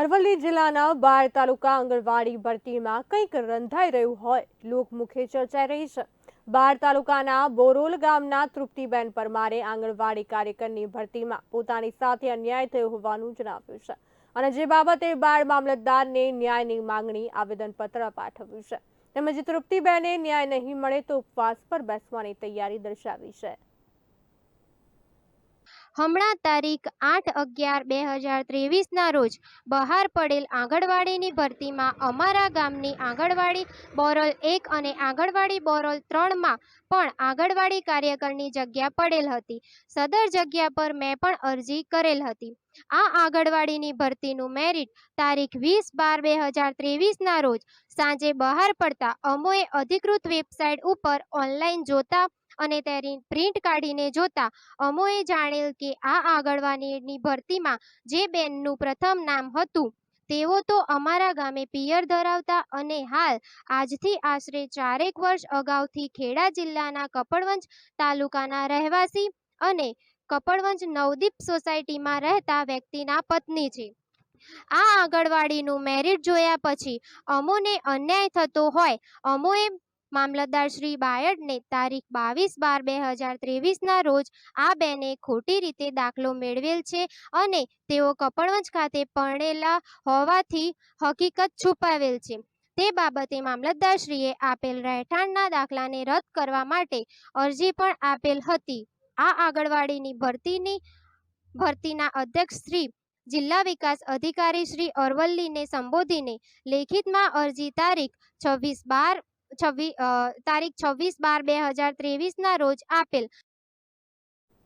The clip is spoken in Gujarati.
અરવલ્લી જિલ્લાના બાર તાલુકા આંગણવાડી ભરતીમાં કંઈક રંધાઈ રહ્યું હોય, લોકમુખે ચર્ચાઈ રહી છે. બાર તાલુકાના બોરોલ ગામના તૃપ્તિબેન પરમારે આંગણવાડી કાર્યકરની ભરતીમાં પોતાની સાથે અન્યાય થયો હોવાનું જણાવ્યું છે અને જે બાબતે બાળ મામલતદારને ન્યાયની માંગણી આવેદનપત્ર પાઠવ્યું છે. તેમજ તૃપ્તિબેને ન્યાય નહીં મળે તો ઉપવાસ પર બેસવાની તૈયારી દર્શાવી છે. હમણાં તારીખ આઠ અગિયાર બે હજાર ત્રેવીસના રોજ બહાર પડેલ આંગણવાડીની ભરતીમાં અમારા ગામની આંગણવાડી બોરોલ એક અને આંગણવાડી બોરોલ ત્રણમાં પણ આંગણવાડી કાર્યકરની જગ્યા પડેલ હતી. સદર જગ્યા પર મેં પણ અરજી કરેલ હતી. આ આંગણવાડીની ભરતીનું મેરિટ તારીખ વીસ બાર બે હજાર ત્રેવીસના રોજ સાંજે બહાર પડતા અમોએ અધિકૃત વેબસાઇટ ઉપર ઓનલાઈન જોતા અને તેની પ્રિન્ટ કાઢીને જોતા અમોએ જાણેલ કે આ આંગણવાડીની ભરતીમાં જે બેનનું પ્રથમ નામ હતું, તેઓ તો અમારા ગામે પિયર ધરાવતા અને હાલ આજથી આશરે ચારેક વર્ષ અગાઉથી ખેડા જિલ્લાના કપડવંજ તાલુકાના રહેવાસી અને કપડવંજ નવદીપ સોસાયટીમાં રહેતા વ્યક્તિના પત્ની છે. આ આંગણવાડીનું મેરિટ જોયા પછી અમોને અન્યાય થતો હોય, અમોએ મામલતદાર શ્રી બાયડને તારીખ બાવીસ બાર બે હજાર ત્રેવીસના રોજ આ બેને ખોટી રીતે દાખલો મેળવેલ છે અને તેઓ કપડવંજ ખાતે પરણેલા હોવાથી હકીકત છુપાવેલ છે. તે બાબતે મામલતદારશ્રીએ આપેલ રહેઠાણના દાખલાને રદ કરવા માટે અરજી પણ આપેલ હતી. આ આંગણવાડીની ભરતીની, ભરતીના અધ્યક્ષ શ્રી, જિલ્લા વિકાસ અધિકારી શ્રી અરવલ્લીને સંબોધીને લેખિતમાં અરજી તારીખ છવ્વીસ બાર છવ્વીસ તારીખ છવ્વીસ બાર બે હજાર ત્રેવીસના રોજ આપેલ